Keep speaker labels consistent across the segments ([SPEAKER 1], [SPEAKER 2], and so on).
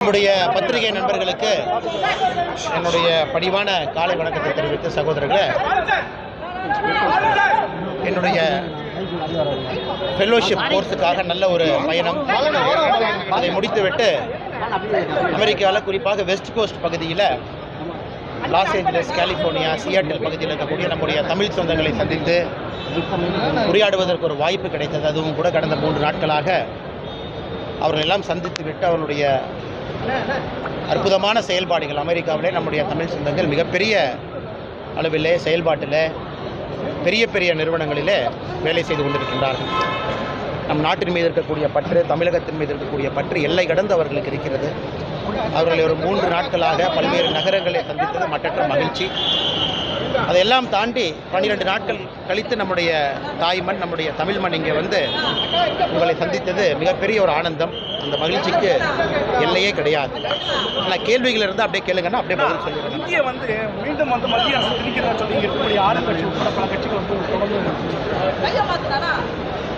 [SPEAKER 1] நம்முடைய பத்திரிகை நண்பர்களுக்கு என்னுடைய பணிவான காலை வணக்கத்தை தெரிவித்து சகோதரர்களே என்னுடைய ஃபெல்லோஷிப் கோர்ஸுக்காக நல்ல ஒரு பயணம். அதை முடித்துவிட்டு அமெரிக்காவில் குறிப்பாக வெஸ்ட் கோஸ்ட் பகுதியில் லாஸ் ஏஞ்சலஸ் கலிஃபோர்னியா சியாட்டில் பகுதியில் இருக்கக்கூடிய நம்முடைய தமிழ் சொந்தங்களை சந்தித்து உரையாடுவதற்கு ஒரு வாய்ப்பு கிடைத்தது. அதுவும் கூட கடந்த மூன்று நாட்களாக அவர்களெல்லாம் சந்தித்து விட்டு அவருடைய அற்புதமான செயல்பாடுகள் அமெரிக்காவிலே நம்முடைய தமிழ் சொந்தங்கள் மிகப்பெரிய அளவிலே செயல்பாட்டில் பெரிய பெரிய நிறுவனங்களிலே வேலை செய்து கொண்டிருக்கின்றார்கள். நம் நாட்டின் மீது இருக்கக்கூடிய பற்று தமிழகத்தின் மீது இருக்கக்கூடிய பற்று எல்லை கடந்து அவர்களுக்கு இருக்கிறது. அவர்களை ஒரு மூன்று நாட்களாக பல்வேறு நகரங்களை சந்தித்தது மற்றற்ற மகிழ்ச்சி. அதையெல்லாம் தாண்டி பன்னிரெண்டு நாட்கள் கழித்து நம்முடைய தாய்மண் நம்முடைய தமிழ் மண் இங்கே வந்து உங்களை சந்தித்தது மிகப்பெரிய ஒரு ஆனந்தம். அந்த மகிழ்ச்சிக்கு எல்லையே கிடையாது. ஆனால் கேள்விகள் இருந்தால் அப்படியே கேளுங்கன்னா அப்படியே பதில் சொல்லிடுங்க.
[SPEAKER 2] இந்திய வந்து மீண்டும் வந்து மத்திய அரசு திணிக்கிறதா சொல்லி இங்க இருக்கக்கூடிய உட்பட பல கட்சிகள் வந்து தொடர்ந்து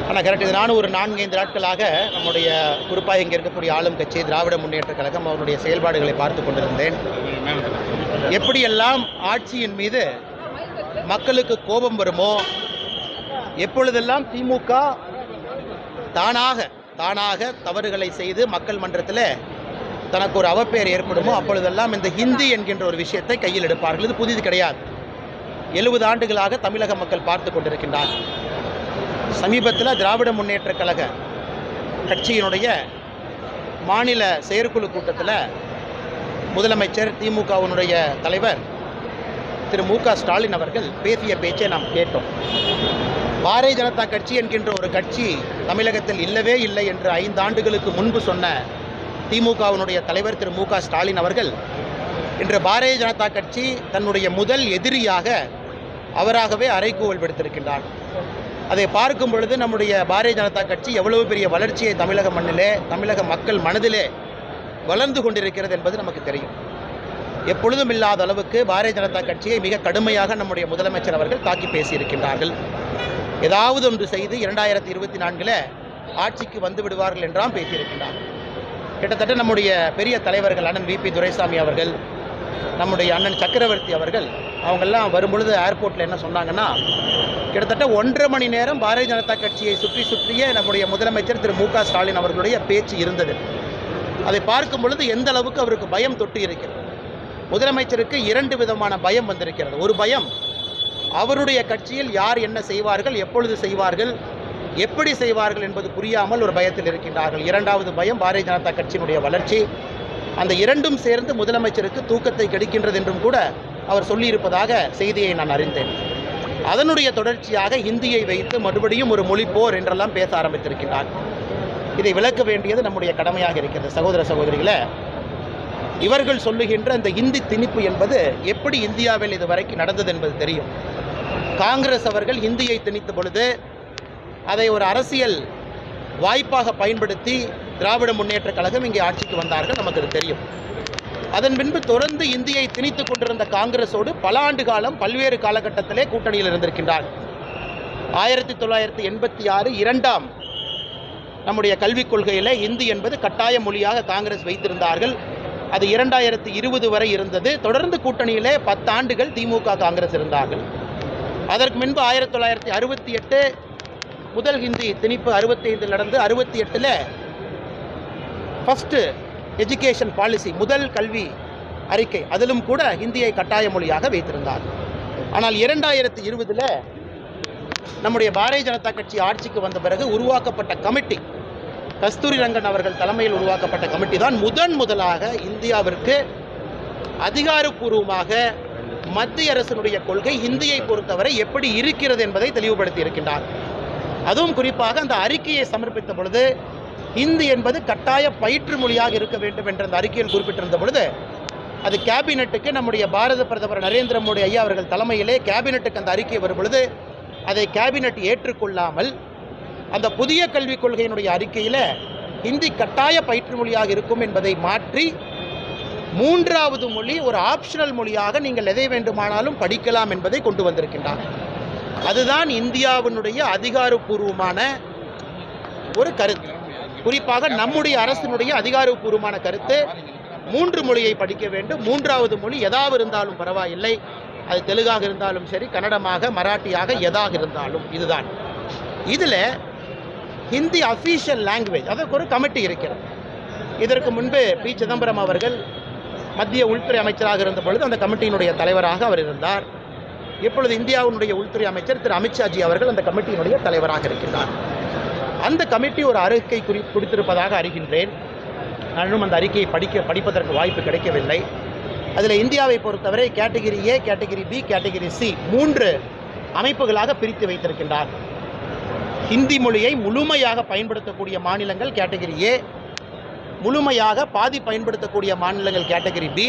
[SPEAKER 1] ஆனால் கரெக்ட் இது நானும் ஒரு நான்கைந்து நாட்களாக நம்முடைய குறிப்பாக இங்கே இருக்கக்கூடிய ஆளும் கட்சி திராவிட முன்னேற்ற கழகம் அவருடைய செயல்பாடுகளை பார்த்து கொண்டிருந்தேன். எப்படியெல்லாம் ஆட்சியின் மீது மக்களுக்கு கோபம் வருமோ? எப்பொழுதெல்லாம் திமுக தானாக தானாக தவறுகளை செய்து மக்கள் மன்றத்தில் தனக்கு ஒரு அவப்பெயர் ஏற்படுமோ அப்பொழுதெல்லாம் இந்த ஹிந்தி என்கின்ற ஒரு விஷயத்தை கையில் எடுப்பார்கள். இது புதிது கிடையாது. எழுபது ஆண்டுகளாக தமிழக மக்கள் பார்த்து கொண்டிருக்கின்றார்கள் சமீபத்தில் திராவிட முன்னேற்ற கழக கட்சியினுடைய மாநில செயற்குழு கூட்டத்தில் முதலமைச்சர் திமுகவினுடைய தலைவர் திரு மு ஸ்டாலின் அவர்கள் பேசிய பேச்சை நாம் கேட்டோம். பாரதிய ஜனதா கட்சி என்கின்ற ஒரு கட்சி தமிழகத்தில் இல்லவே இல்லை என்று ஐந்து ஆண்டுகளுக்கு முன்பு சொன்ன திமுகவினுடைய தலைவர் திரு மு க. ஸ்டாலின் அவர்கள் இன்று பாரதிய ஜனதா கட்சி தன்னுடைய முதல் எதிரியாக அவராகவே அறைகூவல் விடுத்திருக்கின்றார். அதை பார்க்கும் பொழுது நம்முடைய பாரதிய ஜனதா கட்சி எவ்வளவு பெரிய வளர்ச்சியை தமிழக மண்ணிலே தமிழக மக்கள் மனதிலே வளர்ந்து கொண்டிருக்கிறது என்பது நமக்கு தெரியும். எப்பொழுதும் இல்லாத அளவுக்கு பாரதிய ஜனதா கட்சியை மிக கடுமையாக நம்முடைய முதலமைச்சர் அவர்கள் தாக்கி பேசியிருக்கின்றார்கள். ஏதாவது ஒன்று செய்து இரண்டாயிரத்தி இருபத்தி நான்கில் ஆட்சிக்கு வந்து விடுவார்கள் என்றாம் பேசியிருக்கின்றார்கள் கிட்டத்தட்ட நம்முடைய பெரிய தலைவர்கள் அண்ணன் விபி துரைசாமி அவர்கள் நம்முடைய அண்ணன் சக்கரவர்த்தி அவர்கள் அவங்கெல்லாம் வரும்பொழுது ஏர்போர்ட்டில் என்ன சொன்னாங்கன்னா கிட்டத்தட்ட ஒன்றரை மணி நேரம் பாரதிய ஜனதா கட்சியை சுற்றி சுற்றியே நம்முடைய முதலமைச்சர் திரு மு க ஸ்டாலின் அவர்களுடைய பேச்சு இருந்தது. அதை பார்க்கும் பொழுது எந்த அளவுக்கு அவருக்கு பயம் தொட்டு இருக்கிறது முதலமைச்சருக்கு இரண்டு விதமான பயம் வந்திருக்கிறது. ஒரு பயம் அவருடைய கட்சியில் யார் என்ன செய்வார்கள் எப்பொழுது செய்வார்கள் எப்படி செய்வார்கள் என்பது புரியாமல் ஒரு பயத்தில் இருக்கின்றார்கள். இரண்டாவது பயம் பாரதிய ஜனதா கட்சியினுடைய வளர்ச்சி. அந்த இரண்டும் சேர்ந்து முதலமைச்சருக்கு தூக்கத்தை கெடுக்கின்றது என்றும் கூட அவர் சொல்லியிருப்பதாக செய்தியை நான் அறிந்தேன். அதனுடைய தொடர்ச்சியாக ஹிந்தியை வைத்து மறுபடியும் ஒரு மொழி போர் என்றெல்லாம் பேச ஆரம்பித்திருக்கிறார் இதை விளக்க வேண்டியது நம்முடைய கடமையாக இருக்கிறது. சகோதர சகோதரிகளை இவர்கள் சொல்லுகின்ற அந்த இந்தி திணிப்பு என்பது எப்படி இந்தியாவில் இதுவரைக்கும் நடந்தது என்பது தெரியும். காங்கிரஸ் அவர்கள் இந்தியை திணித்த பொழுது அதை ஒரு அரசியல் வாய்ப்பாக பயன்படுத்தி திராவிட முன்னேற்ற கழகம் இங்கே ஆட்சிக்கு வந்தார்கள் நமக்கு அது தெரியும். அதன் பின்பு தொடர்ந்து இந்தியை திணித்துக் கொண்டிருந்த காங்கிரஸோடு பல ஆண்டு காலம் பல்வேறு காலகட்டத்திலே கூட்டணியில் இருந்திருக்கின்றார். ஆயிரத்தி தொள்ளாயிரத்தி எண்பத்தி ஆறு இரண்டாம் நம்முடைய கல்விக் கொள்கையில் இந்தி என்பது கட்டாய மொழியாக காங்கிரஸ் வைத்திருந்தார்கள். அது இரண்டாயிரத்தி இருபது வரை இருந்தது. தொடர்ந்து கூட்டணியிலே பத்தாண்டுகள் திமுக காங்கிரஸ் இருந்தார்கள். அதற்கு முன்பு ஆயிரத்தி தொள்ளாயிரத்தி அறுபத்தி எட்டு முதல் ஹிந்தி திணிப்பு அறுபத்தி ஐந்தில் நடந்து அறுபத்தி எட்டில் ஃபஸ்ட்டு எஜுகேஷன் பாலிசி முதல் கல்வி அறிக்கை அதிலும் கூட ஹிந்தியை கட்டாய மொழியாக வைத்திருந்தார். ஆனால் இரண்டாயிரத்தி இருபதில் நம்முடைய பாரதிய ஜனதா கட்சி ஆட்சிக்கு வந்த பிறகு உருவாக்கப்பட்ட கமிட்டி கஸ்தூரி ரங்கன் அவர்கள் தலைமையில் உருவாக்கப்பட்ட கமிட்டி தான். முதன் முதலாக இந்தியாவிற்கு அதிகாரப்பூர்வமாக மத்திய அரசினுடைய கொள்கை இந்தியை பொறுத்தவரை எப்படி இருக்கிறது என்பதை தெளிவுபடுத்தி இருக்கின்றார். அதுவும் குறிப்பாக அந்த அறிக்கையை சமர்ப்பித்த பொழுது இந்தி என்பது கட்டாய பயிற்று மொழியாக இருக்க வேண்டும் என்ற அந்த அறிக்கையில் குறிப்பிட்டிருந்த பொழுது அது கேபினெட்டுக்கு நம்முடைய பாரத பிரதமர் நரேந்திர மோடி ஐயா அவர்கள் தலைமையிலே கேபினெட்டுக்கு அந்த அறிக்கை வரும் பொழுது அதை கேபினெட் ஏற்றுக்கொள்ளாமல் அந்த புதிய கல்விக் கொள்கையினுடைய அறிக்கையில் ஹிந்தி கட்டாய பயிற்று மொழியாக இருக்கும் என்பதை மாற்றி மூன்றாவது மொழி ஒரு ஆப்ஷனல் மொழியாக நீங்கள் எதை வேண்டுமானாலும் படிக்கலாம் என்பதை கொண்டு வந்திருக்கின்றார். அதுதான் இந்தியாவினுடைய அதிகாரப்பூர்வமான ஒரு கருத்து. குறிப்பாக நம்முடைய அரசினுடைய அதிகாரப்பூர்வமான கருத்து மூன்று மொழியை படிக்க வேண்டும். மூன்றாவது மொழி எதாவது இருந்தாலும் பரவாயில்லை. அது தெலுங்காக இருந்தாலும் சரி கன்னடமாக மராட்டியாக எதாக இருந்தாலும் இதுதான். இதில் ஹிந்தி அஃபீஷியல் லாங்குவேஜ் அதற்கு ஒரு கமிட்டி இருக்கிறது. இதற்கு முன்பு பி. சிதம்பரம் அவர்கள் மத்திய உள்துறை அமைச்சராக இருந்த பொழுது அந்த கமிட்டியினுடைய தலைவராக அவர் இருந்தார். இப்பொழுது இந்தியாவினுடைய உள்துறை அமைச்சர் திரு. அமித்ஷாஜி அவர்கள் அந்த கமிட்டியினுடைய தலைவராக இருக்கின்றார் அந்த கமிட்டி ஒரு அறிக்கை குறி கொடுத்திருப்பதாக அறிகின்றேன். நானும் அந்த அறிக்கையை படிக்க படிப்பதற்கு வாய்ப்பு கிடைக்கவில்லை. அதில் இந்தியாவை பொறுத்தவரை category A category B category C மூன்று அமைப்புகளாக பிரித்து வைத்திருக்கின்றார். ஹிந்தி மொழியை முழுமையாக பயன்படுத்தக்கூடிய மாநிலங்கள் கேட்டகிரி ஏ முழுமையாக பாதி பயன்படுத்தக்கூடிய மாநிலங்கள் கேட்டகிரி பி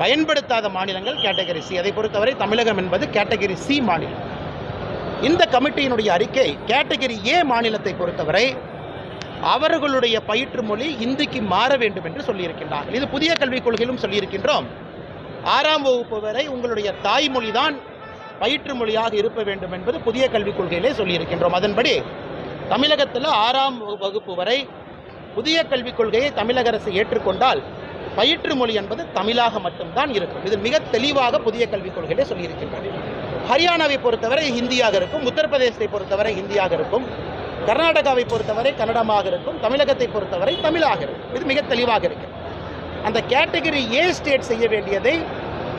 [SPEAKER 1] பயன்படுத்தாத மாநிலங்கள் கேட்டகிரி சி அதை பொறுத்தவரை தமிழகம் என்பது கேட்டகிரி சி மாநிலம். இந்த கமிட்டியினுடைய அறிக்கை கேட்டகிரி ஏ மாநிலத்தை பொறுத்தவரை அவர்களுடைய பயிற்று மொழி இந்திக்கு மாற வேண்டும் என்று சொல்லியிருக்கின்றார்கள். இது புதிய கல்விக் கொள்கையிலும் சொல்லியிருக்கின்றோம். ஆறாம் வகுப்பு வரை உங்களுடைய தாய்மொழி தான் பயிற்று மொழியாக இருக்க வேண்டும் என்பது புதிய கல்விக் கொள்கையிலே சொல்லியிருக்கின்றோம். அதன்படி தமிழகத்தில் ஆறாம் வகுப்பு வரை புதிய கல்விக் கொள்கையை தமிழக அரசு ஏற்றுக்கொண்டால் பயிற்று மொழி என்பது தமிழாக மட்டும்தான் இருக்கும். இது மிக தெளிவாக புதிய கல்விக் கொள்கையிலே சொல்லியிருக்கின்றது. ஹரியானாவை பொறுத்தவரை ஹிந்தியாக இருக்கும் உத்தரப்பிரதேசத்தை பொறுத்தவரை ஹிந்தியாக இருக்கும் கர்நாடகாவை பொறுத்தவரை கன்னடமாக இருக்கும் தமிழகத்தை பொறுத்தவரை தமிழாக இருக்கும். இது மிக தெளிவாக இருக்கும் அந்த கேட்டகரி ஏ ஸ்டேட் செய்ய வேண்டியதை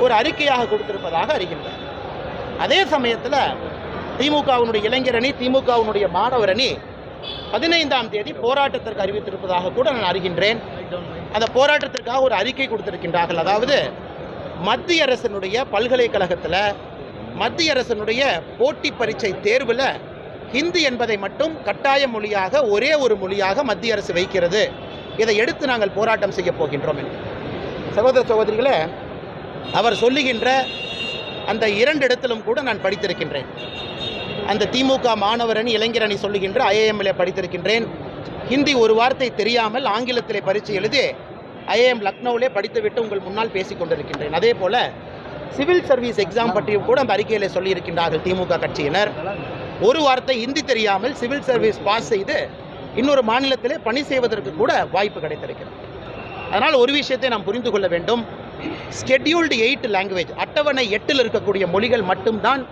[SPEAKER 1] ஒரு அறிக்கையாக கொடுத்திருப்பதாக அறிகின்றார் அதே சமயத்தில் திமுகவினுடைய இளைஞர் அணி திமுகவினுடைய மாணவர் அணி பதினைந்தாம் தேதி போராட்டத்திற்கு அறிவித்திருப்பதாக கூட நான் அறிகின்றேன். அந்த போராட்டத்திற்காக ஒரு அறிக்கை கொடுத்திருக்கின்றார்கள். அதாவது மத்திய அரசினுடைய பல்கலைக்கழகத்தில் மத்திய அரசினுடைய போட்டி பரீட்சை தேர்வில் ஹிந்தி என்பதை மட்டும் கட்டாய மொழியாக ஒரே ஒரு மொழியாக மத்திய அரசு வைக்கிறது. இதை எடுத்து நாங்கள் போராட்டம் செய்ய போகின்றோம் என்று. சகோதர சகோதரிகளே அவர் சொல்லுகின்ற அந்த இரண்டு இடத்திலும் கூட நான் படித்திருக்கின்றேன். அந்த திமுக மாணவர் அணி இளைஞர் அணி சொல்லுகின்ற ஐஏஎம்மில் படித்திருக்கின்றேன். ஹிந்தி ஒரு வார்த்தை தெரியாமல் ஆங்கிலத்திலே பரீட்சை எழுதி ஐஏஎம் லக்னோவிலே படித்துவிட்டு உங்கள் முன்னால் பேசிக் கொண்டிருக்கின்றேன். அதே போல சிவில் சர்வீஸ் எக்ஸாம் பற்றியும் கூட அந்த அறிக்கையில் சொல்லியிருக்கின்றார்கள் திமுக கட்சியினர். ஒரு வார்த்தை ஹிந்தி தெரியாமல் சிவில் சர்வீஸ் பாஸ் செய்து இன்னொரு மாநிலத்திலே பணி செய்வதற்கு கூட வாய்ப்பு கிடைத்திருக்கிறது. அதனால் ஒரு விஷயத்தை நாம் புரிந்து கொள்ள வேண்டும். ஸ்கெட்யூல்டு எயிட் லாங்குவேஜ் அட்டவணை எட்டில் இருக்கக்கூடிய மொழிகள் மட்டும்தான்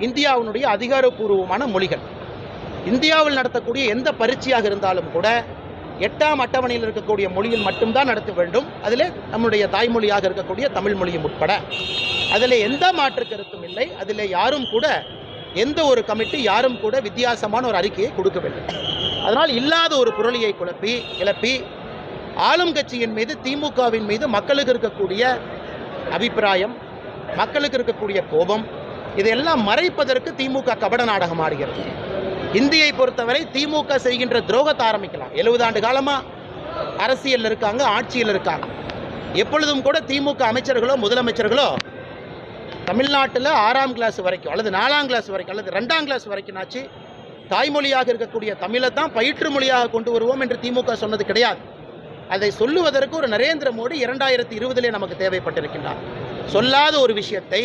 [SPEAKER 1] இந்தியாவினுடைய அதிகாரப்பூர்வமான மொழிகள். இந்தியாவில் நடத்தக்கூடிய எந்த பரீட்சையாக இருந்தாலும் கூட எட்டாம் அட்டவணையில் இருக்கக்கூடிய மொழியில் மட்டும்தான் நடத்த வேண்டும். அதில் நம்முடைய தாய்மொழியாக இருக்கக்கூடிய தமிழ் மொழியும் உட்பட. அதில் எந்த மாற்று கருத்தும் இல்லை. அதில் யாரும் கூட எந்த ஒரு கமிட்டி யாரும் கூட வித்தியாசமான ஒரு அறிக்கையை கொடுக்கவில்லை. அதனால் இல்லாத ஒரு புரளியை குழப்பி கிளப்பி ஆளும் கட்சியின் மீது திமுகவின் மீது மக்களுக்கு இருக்கக்கூடிய அபிப்பிராயம் மக்களுக்கு இருக்கக்கூடிய கோபம் இதையெல்லாம் மறைப்பதற்கு திமுக கபட நாடகம் ஆடுகிறது. இந்தியை பொறுத்தவரை திமுக செய்கின்ற துரோகத்தை ஆரம்பிக்கலாம். எழுபது ஆண்டு காலமாக அரசியலில் இருக்காங்க ஆட்சியில் இருக்காங்க. எப்பொழுதும் கூட திமுக அமைச்சர்களோ முதலமைச்சர்களோ தமிழ்நாட்டில் ஆறாம் கிளாஸ் வரைக்கும் அல்லது நாலாம் கிளாஸ் வரைக்கும் அல்லது ரெண்டாம் கிளாஸ் வரைக்கும்னாச்சு தாய்மொழியாக இருக்கக்கூடிய தமிழை தான் பயிற்று மொழியாக கொண்டு வருவோம் என்று திமுக சொன்னது கிடையாது. அதை சொல்லுவதற்கு ஒரு நரேந்திர மோடி இரண்டாயிரத்தி இருபதிலே நமக்கு தேவைப்பட்டிருக்கின்றார். சொல்லாத ஒரு விஷயத்தை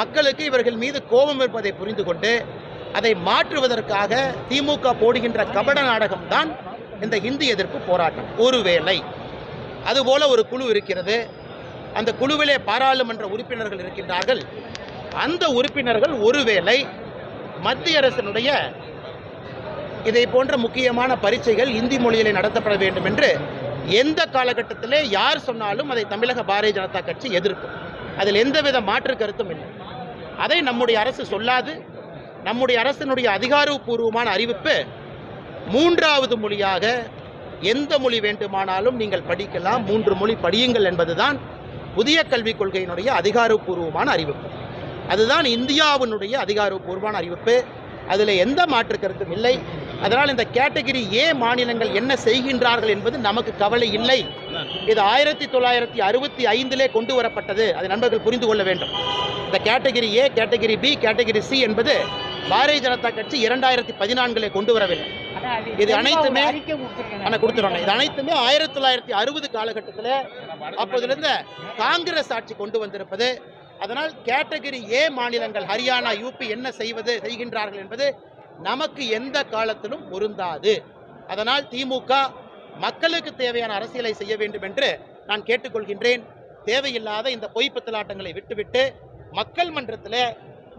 [SPEAKER 1] மக்களுக்கு இவர்கள் மீது கோபம் இருப்பதை புரிந்து கொண்டு அதை மாற்றுவதற்காக திமுக போடுகின்ற கபட நாடகம்தான் இந்த இந்தி எதிர்ப்பு போராட்டம். ஒருவேளை அதுபோல ஒரு குழு இருக்கிறது. அந்த குழுவிலே பாராளுமன்ற உறுப்பினர்கள் இருக்கின்றார்கள். அந்த உறுப்பினர்கள் ஒருவேளை மத்திய அரசினுடைய இதை போன்ற முக்கியமான பரீட்சைகள் இந்தி மொழியில் நடத்தப்பட வேண்டும் என்று எந்த காலகட்டத்திலே யார் சொன்னாலும் அதை தமிழக பாரதிய ஜனதா கட்சி எதிர்க்கும். அதில் எந்தவித மாற்று கருத்தும் இல்லை. அதை நம்முடைய அரசு சொல்லாது நம்முடைய அரசினுடைய அதிகாரப்பூர்வமான அறிவிப்பு மூன்றாவது மொழியாக எந்த மொழி வேண்டுமானாலும் நீங்கள் படிக்கலாம் மூன்று மொழி படியுங்கள் என்பதுதான் புதிய கல்விக் கொள்கையினுடைய அதிகாரப்பூர்வமான அறிவிப்பு. அதுதான் இந்தியாவினுடைய அதிகாரப்பூர்வமான அறிவிப்பு. அதில் எந்த மாற்று கருத்தும் இல்லை. அதனால் இந்த கேட்டகிரி ஏ மாநிலங்கள் என்ன செய்கின்றார்கள் என்பது நமக்கு கவலை இல்லை. இது ஆயிரத்தி தொள்ளாயிரத்தி அறுபத்தி ஐந்திலே கொண்டு வரப்பட்டது. அதை நண்பர்கள் புரிந்து கொள்ள வேண்டும். இந்த category A category B category C என்பது பாரதிய ஜனதா கட்சி இரண்டாயிரத்தி பதினான்கிலே கொண்டு வரவில்லை. இது அனைத்துமே ஆனால் கொடுத்துருவாங்க. இது அனைத்துமே ஆயிரத்தி தொள்ளாயிரத்தி அறுபது காலகட்டத்தில் அப்போதிலிருந்த காங்கிரஸ் ஆட்சி கொண்டு வந்திருப்பது. அதனால் கேட்டகரி ஏ மாநிலங்கள் ஹரியானா யூபி என்ன செய்வது செய்கின்றார்கள் என்பது நமக்கு எந்த காலத்திலும் பொருந்தாது. அதனால் திமுக மக்களுக்கு தேவையான அரசியலை செய்ய வேண்டும் என்று நான் கேட்டுக்கொள்கின்றேன். தேவையில்லாத இந்த பொய்ப்பத்தலாட்டங்களை விட்டுவிட்டு மக்கள் மன்றத்தில்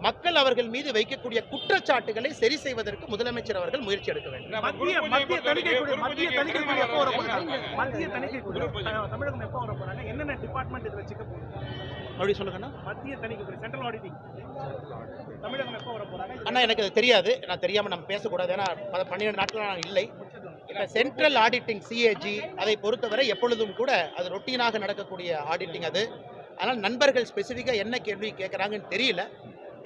[SPEAKER 1] மக்கள் அவர்கள் மீது வைக்கக்கூடிய குற்றச்சாட்டுகளை சரி செய்வதற்கு முதலமைச்சர் அவர்கள் முயற்சி எடுக்க வேண்டும்.
[SPEAKER 2] மத்திய மத்திய தணிக்கை குழு மத்திய தணிக்கை குழு எப்போ வர போறாங்க மத்திய தணிக்கை குழு தமிழகம் எப்போ வர போறாங்க என்னென்ன டிபார்ட்மெண்ட் இதுல செக் போகுது?
[SPEAKER 1] அப்படி சொல்லுங்கண்ணா.
[SPEAKER 2] மத்திய தணிக்கை குழு சென்ட்ரல் ஆடிட்டிங் தமிழகம் எப்போ வர போறாங்க
[SPEAKER 1] அண்ணா எனக்கு அது தெரியாது. நான் தெரியாம நம்ம பேசக்கூடாது. ஏன்னா பன்னிரண்டு நாட்கள் நான் இல்லை. இப்போ சென்ட்ரல் ஆடிட்டிங் சிஏஜி அதை பொறுத்தவரை எப்பொழுதும் கூட அது ரொட்டீனாக நடக்கக்கூடிய ஆடிட்டிங் அது. ஆனால் நண்பர்கள் ஸ்பெசிஃபிக்காக என்ன கேள்வி கேட்குறாங்கன்னு தெரியல.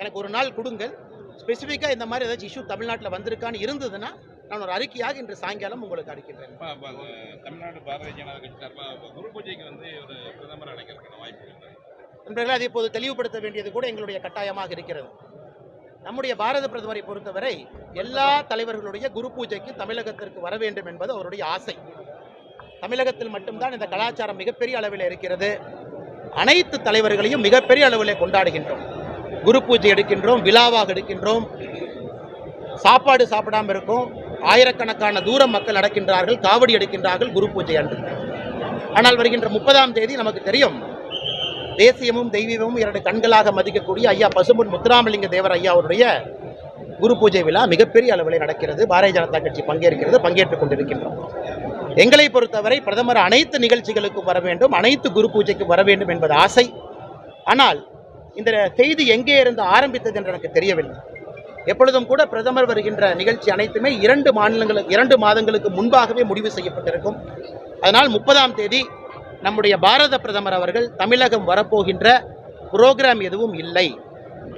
[SPEAKER 1] எனக்கு ஒரு நாள் கொடுங்கள். ஸ்பெசிஃபிக்காக இந்த மாதிரி ஏதாச்சும் இஷ்யூ தமிழ்நாட்டில் வந்திருக்கான்னு இருந்ததுன்னா நான் ஒரு அறிக்கையாக இன்று சாயங்காலம் உங்களுக்கு அளிக்கின்றேன்.
[SPEAKER 3] தமிழ்நாடு பாரதிய ஜனதா கட்சி சார்பாக குரு பூஜைக்கு வந்து ஒரு பிரதமர் அழைக்கிறதுக்கான வாய்ப்பு
[SPEAKER 1] நண்பர்களே அதை இப்போது தெளிவுபடுத்த வேண்டியது கூட எங்களுடைய கட்டாயமாக இருக்கிறது. நம்முடைய பாரத பிரதமரை பொறுத்தவரை எல்லா தலைவர்களுடைய குரு பூஜைக்கு தமிழகத்திற்கு வர வேண்டும் என்பது அவருடைய ஆசை. தமிழகத்தில் மட்டும்தான் இந்த கலாச்சாரம் மிகப்பெரிய அளவில் இருக்கிறது. அனைத்து தலைவர்களையும் மிகப்பெரிய அளவில் கொண்டாடுகின்றோம். குரு பூஜை எடுக்கின்றோம் விழாவாக எடுக்கின்றோம். சாப்பாடு சாப்பிடாம இருக்கும். ஆயிரக்கணக்கான தூரம் மக்கள் நடக்கின்றார்கள் காவடி எடுக்கின்றார்கள் குரு பூஜை அன்று. ஆனால் வருகின்ற முப்பதாம் தேதி நமக்கு தெரியும். தேசியமும் தெய்வீகமும் இரண்டு கண்களாக மதிக்கக்கூடிய ஐயா பசும்பொன் முத்துராமலிங்க தேவர் ஐயா அவருடைய குரு பூஜை விழா மிகப்பெரிய அளவில் நடக்கிறது. பாரதிய ஜனதா கட்சி பங்கேற்கிறது பங்கேற்றுக் கொண்டிருக்கின்றோம். எங்களை பொறுத்தவரை பிரதமர் அனைத்து நிகழ்ச்சிகளுக்கும் வர வேண்டும் அனைத்து குரு பூஜைக்கும் வர வேண்டும் என்பது ஆசை. ஆனால் இந்த செய்தி எங்கே இருந்து ஆரம்பித்தது என்று எனக்கு தெரியவில்லை. எப்பொழுதும் கூட பிரதமர் வருகின்ற நிகழ்ச்சி அனைத்துமே இரண்டு மாநிலங்களுக்கு இரண்டு மாதங்களுக்கு முன்பாகவே முடிவு செய்யப்பட்டிருக்கும். அதனால் முப்பதாம் தேதி நம்முடைய பாரத பிரதமர் அவர்கள் தமிழகம் வரப்போகின்ற புரோகிராம் எதுவும் இல்லை.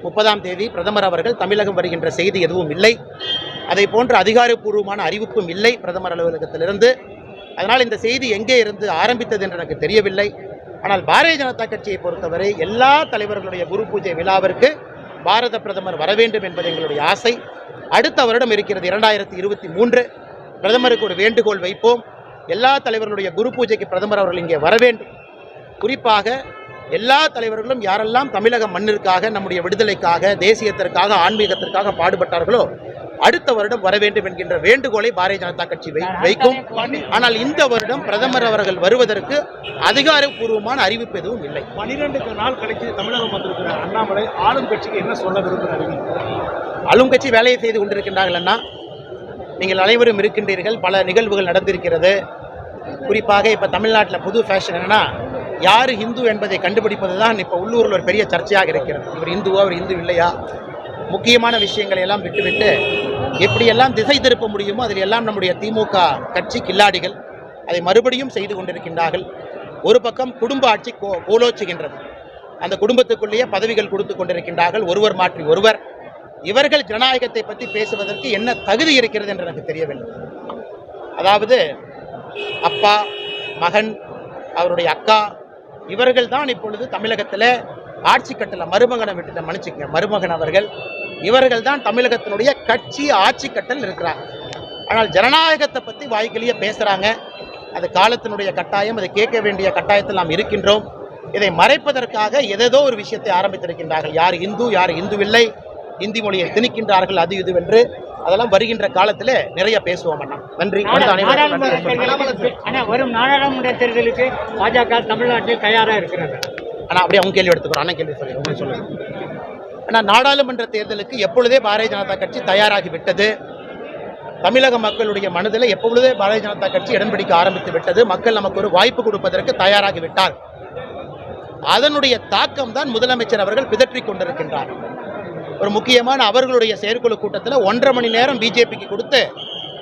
[SPEAKER 1] முப்பதாம் தேதி பிரதமர் அவர்கள் தமிழகம் வருகின்ற செய்தி எதுவும் இல்லை. அதை போன்ற அதிகாரப்பூர்வமான அறிவிப்பும் இல்லை பிரதமர் அலுவலகத்திலிருந்து. அதனால் இந்த செய்தி எங்கே இருந்து ஆரம்பித்தது என்று எனக்கு தெரியவில்லை. ஆனால் பாரதிய ஜனதா கட்சியை பொறுத்தவரை எல்லா தலைவர்களுடைய குரு பூஜை விழாவிற்கு பாரத பிரதமர் வர வேண்டும் என்பது எங்களுடைய ஆசை. அடுத்த வருடம் இருக்கிறது இரண்டாயிரத்தி இருபத்தி மூன்று. பிரதமருக்கு ஒரு வேண்டுகோள் வைப்போம். எல்லா தலைவர்களுடைய குரு பூஜைக்கு பிரதமர் அவர்கள் இங்கே வர வேண்டும். குறிப்பாக எல்லா தலைவர்களும் யாரெல்லாம் தமிழக மண்ணிற்காக நம்முடைய விடுதலைக்காக தேசியத்திற்காக ஆன்மீகத்திற்காக பாடுபட்டார்களோ அடுத்த வருடம் வர வேண்டும் என்கின்ற வேண்டுகோளை பாரதிய ஜனதா கட்சி வை- வைக்கும். ஆனால் இந்த வருடம் பிரதமர் அவர்கள் வருவதற்கு அதிகாரப்பூர்வமான அறிவிப்பு எதுவும் இல்லை.
[SPEAKER 2] பனிரெண்டு நாள் கழிச்சு தமிழகம் வந்திருக்கிற அண்ணாமலை ஆளும் கட்சிக்கு என்ன சொல்ல விரும்புகிறாரு?
[SPEAKER 1] ஆளும் கட்சி வேலையை செய்து கொண்டிருக்கின்றார்கள் அண்ணா. நீங்கள் அனைவரும் இருக்கின்றீர்கள். பல நிகழ்வுகள் நடந்திருக்கிறது. குறிப்பாக இப்போ தமிழ்நாட்டில் புது ஃபேஷன் என்னன்னா யார் ஹிந்து என்பதை கண்டுபிடிப்பது தான் இப்போ உள்ளூரில் ஒரு பெரிய சர்ச்சையாக இருக்கிறது. இவர் இந்துவா அவர் இந்து இல்லையா? முக்கியமான விஷயங்களை எல்லாம் விட்டுவிட்டு எப்படியெல்லாம் திசை திருப்ப முடியுமோ அதில் எல்லாம் நம்முடைய திமுக கட்சி கில்லாடிகள் அதை மறுபடியும் செய்து கொண்டிருக்கின்றார்கள். ஒரு பக்கம் குடும்ப ஆட்சி கோ கோலோச்சுகின்றது. அந்த குடும்பத்துக்குள்ளேயே பதவிகள் கொடுத்து கொண்டிருக்கின்றார்கள். ஒருவர் மாற்றி ஒருவர். இவர்கள் ஜனநாயகத்தை பற்றி பேசுவதற்கு என்ன தகுதி இருக்கிறது என்று எனக்கு தெரியவில்லை. அதாவது அப்பா மகன் அவருடைய அக்கா இவர்கள் தான் இப்பொழுது தமிழகத்தில் ஆட்சி கட்டல மருமகனை விட்டு மன்னிச்சுக்கங்க மருமகன் அவர்கள். இவர்கள் தான் தமிழகத்தினுடைய கட்சி ஆட்சி கட்டல் இருக்கிறாங்க. ஆனால் ஜனநாயகத்தை பற்றி வாய்க்கிலேயே பேசுகிறாங்க அது காலத்தினுடைய கட்டாயம் அதை கேட்க வேண்டிய கட்டாயத்தில் நாம் இருக்கின்றோம். இதை மறைப்பதற்காக எதேதோ ஒரு விஷயத்தை ஆரம்பித்திருக்கின்றார்கள். யார் இந்து யார் இந்துவில்லை. இந்தி மொழியை திணிக்கின்றார்கள். அது இதுவென்று அதெல்லாம் வருகின்ற காலத்தில் நிறைய பேசுவோம் அண்ணா. நன்றி.
[SPEAKER 4] வரும் நாடாளுமன்ற தேர்தலுக்கு பாஜக தமிழ்நாட்டில் தயாரா இருக்கிறது?
[SPEAKER 1] ஆனால் அப்படியே அவங்க கேள்வி எடுத்துக்கிறோம் அண்ணன் கேள்வி சொல்லி உங்களுக்கு சொல்லுங்க. ஆனால் நாடாளுமன்ற தேர்தலுக்கு எப்பொழுதே பாரதிய ஜனதா கட்சி தயாராகி விட்டது. தமிழக மக்களுடைய மனதில் எப்பொழுதே பாரதிய ஜனதா கட்சி இடம் பிடிக்க ஆரம்பித்து விட்டது. மக்கள் நமக்கு ஒரு வாய்ப்பு கொடுப்பதற்கு தயாராகி விட்டார். அதனுடைய தாக்கம் தான் முதலமைச்சர் அவர்கள் பிதற்றிக் கொண்டிருக்கின்றார். ஒரு முக்கியமான அவர்களுடைய செயற்குழு கூட்டத்தில் ஒன்றரை மணி நேரம் பிஜேபிக்கு கொடுத்து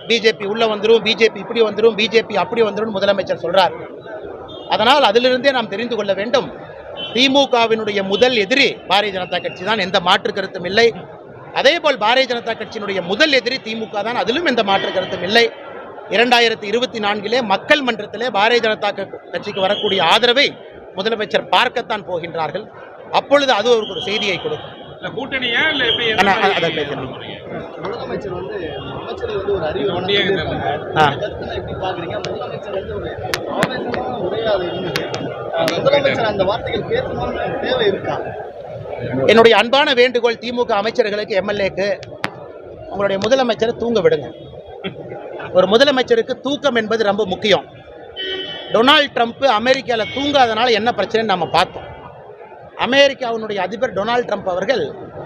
[SPEAKER 1] பிஜேபி உள்ளே வந்துடும் பிஜேபி இப்படி வந்துரும் பிஜேபி அப்படி வந்துடும் முதலமைச்சர் சொல்கிறார் அதனால் அதிலிருந்தே நாம் தெரிந்து கொள்ள வேண்டும். திமுகவினுடைய முதல் எதிரி பாரதிய ஜனதா கட்சி தான் எந்த மாற்று கருத்தும் இல்லை. அதேபோல் பாரதிய ஜனதா கட்சியினுடைய முதல் எதிரி திமுக தான் அதிலும் எந்த மாற்று கருத்தும் இல்லை. இரண்டாயிரத்தி இருபத்தி நான்கிலே மக்கள் மன்றத்திலே பாரதிய ஜனதா கட்சிக்கு வரக்கூடிய ஆதரவை முதலமைச்சர் பார்க்கத்தான் போகின்றார்கள். அப்பொழுது அது அவருக்கு ஒரு செய்தியை கொடுக்கும்.
[SPEAKER 3] இல்ல கூட்டணியா இல்ல எப்படி
[SPEAKER 1] அதை பேசுறேன்.
[SPEAKER 5] முதலமைச்சர் வந்து அமைச்சர் வந்து ஒரு அறிவு
[SPEAKER 3] ஒன்றிய
[SPEAKER 1] ஆ.
[SPEAKER 5] கருத்துனா எப்படி பாக்குறீங்க. முதலமைச்சர் வந்து ஒரு ஆவேசமான உரையாடல் இருந்தது அஹ் முதலமைச்சர் அந்த வார்த்தைகள் பேசணும்னு தேவை இருக்கா?
[SPEAKER 1] என்னுடைய அன்பான வேண்டுகோள் திமுக அமைச்சர்களுக்கு எம்எல்ஏக்கு உங்களுடைய முதலமைச்சரை தூங்க விடுங்க. ஒரு முதலமைச்சருக்கு தூக்கம் என்பது ரொம்ப முக்கியம். டொனால்ட் ட்ரம்ப் அமெரிக்காவில் தூங்காதனால என்ன பிரச்சனைன்னு நம்ம பார்த்தோம். அமெரிக்காவினுடைய அதிபர் டொனால்ட் ட்ரம்ப் அவர்கள்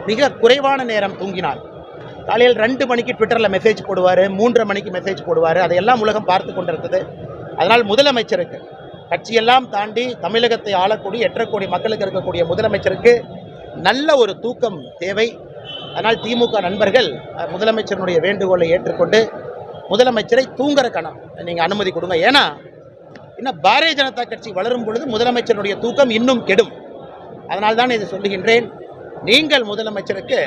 [SPEAKER 1] மிக குறைவான நேரம் தூங்கினார். காலையில் ரெண்டு மணிக்கு ட்விட்டரில் மெசேஜ் போடுவார் மூன்றரை மணிக்கு மெசேஜ் போடுவார். அதையெல்லாம் உலகம் பார்த்து கொண்டிருந்தது. அதனால் முதலமைச்சருக்கு கட்சியெல்லாம் தாண்டி தமிழகத்தை ஆளக்கூடிய எட்டரை கோடி மக்களுக்கு இருக்கக்கூடிய முதலமைச்சருக்கு நல்ல ஒரு தூக்கம் தேவை. அதனால் திமுக நண்பர்கள் முதலமைச்சரினுடைய முதலமைச்சருடைய வேண்டுகோளை ஏற்றுக்கொண்டு முதலமைச்சரை தூங்குற கணம் நீங்கள் அனுமதி கொடுங்க. ஏன்னா இன்னும் பாரதிய ஜனதா கட்சி வளரும் பொழுது முதலமைச்சருடைய தூக்கம் இன்னும் கெடும். அதனால் தான் இதை சொல்லுகின்றேன். நீங்கள் முதலமைச்சருக்கு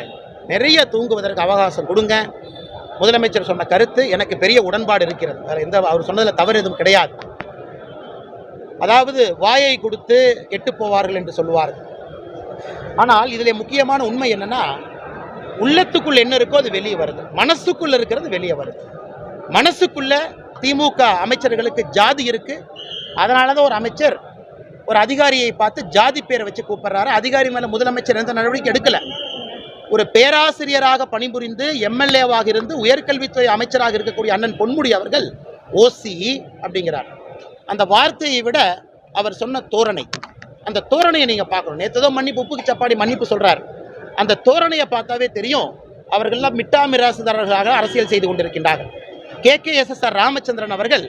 [SPEAKER 1] நிறைய தூங்குவதற்கு அவகாசம் கொடுங்க. முதலமைச்சர் சொன்ன கருத்து எனக்கு பெரிய உடன்பாடு இருக்கிறது. வேறு எந்த அவர் சொன்னதில் தவறு எதுவும் கிடையாது. அதாவது வாயை கொடுத்து கெட்டு போவார்கள் என்று சொல்லுவார்கள். ஆனால் இதில் முக்கியமான உண்மை என்னென்னா உள்ளத்துக்குள் என்ன இருக்கோ அது வெளியே வருது. மனசுக்குள்ளே இருக்கிறது வெளியே வருது. மனசுக்குள்ளே திமுக அமைச்சர்களுக்கு ஜாதி இருக்குது அதனால தான் ஒரு அமைச்சர் ஒரு அதிகாரியை பார்த்து ஜாதி பேரை வச்சு கூப்பிடுறாரு. அதிகாரி மேலே முதலமைச்சர் எந்த நடவடிக்கை எடுக்கலை. ஒரு பேராசிரியராக பணிபுரிந்து எம்எல்ஏவாக இருந்து உயர்கல்வித்துறை அமைச்சராக இருக்கக்கூடிய அண்ணன் பொன்முடி அவர்கள் ஓசி அப்படிங்கிறார். அந்த வார்த்தையை விட அவர் சொன்ன தோரணை. அந்த தோரணையை நீங்கள் பார்க்கணும். நேற்று ஏதோ மன்னிப்பு உப்புக்கு சப்பாடி மன்னிப்பு சொல்கிறார் அந்த தோரணையை பார்த்தாவே தெரியும் அவர்கள்லாம் மிட்டாமிராசுதாரர்களாக அரசியல் செய்து கொண்டிருக்கின்றார்கள். K K S S R Ramachandran அவர்கள்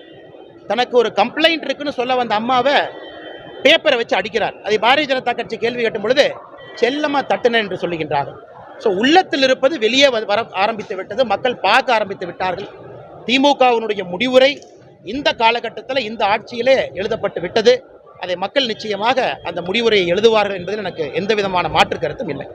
[SPEAKER 1] தனக்கு ஒரு கம்ப்ளைண்ட் இருக்குன்னு சொல்ல வந்த அம்மாவை பேப்பரை வச்சு அடிக்கிறார். அதை பாரதிய ஜனதா கட்சி கேள்வி கேட்டும் பொழுது செல்லமா தட்டுன என்று சொல்லுகின்றார்கள். ஸோ உள்ளத்தில் இருப்பது வெளியே வர ஆரம்பித்து விட்டது மக்கள் பார்க்க ஆரம்பித்து விட்டார்கள். திமுகவினுடைய முடிவுரை இந்த காலகட்டத்தில் இந்த ஆட்சியிலே எழுதப்பட்டு விட்டது. அதை மக்கள் நிச்சயமாக அந்த முடிவுரையை எழுதுவார்கள் என்பதில் எனக்கு எந்த விதமான மாற்று கருத்தும் இல்லை.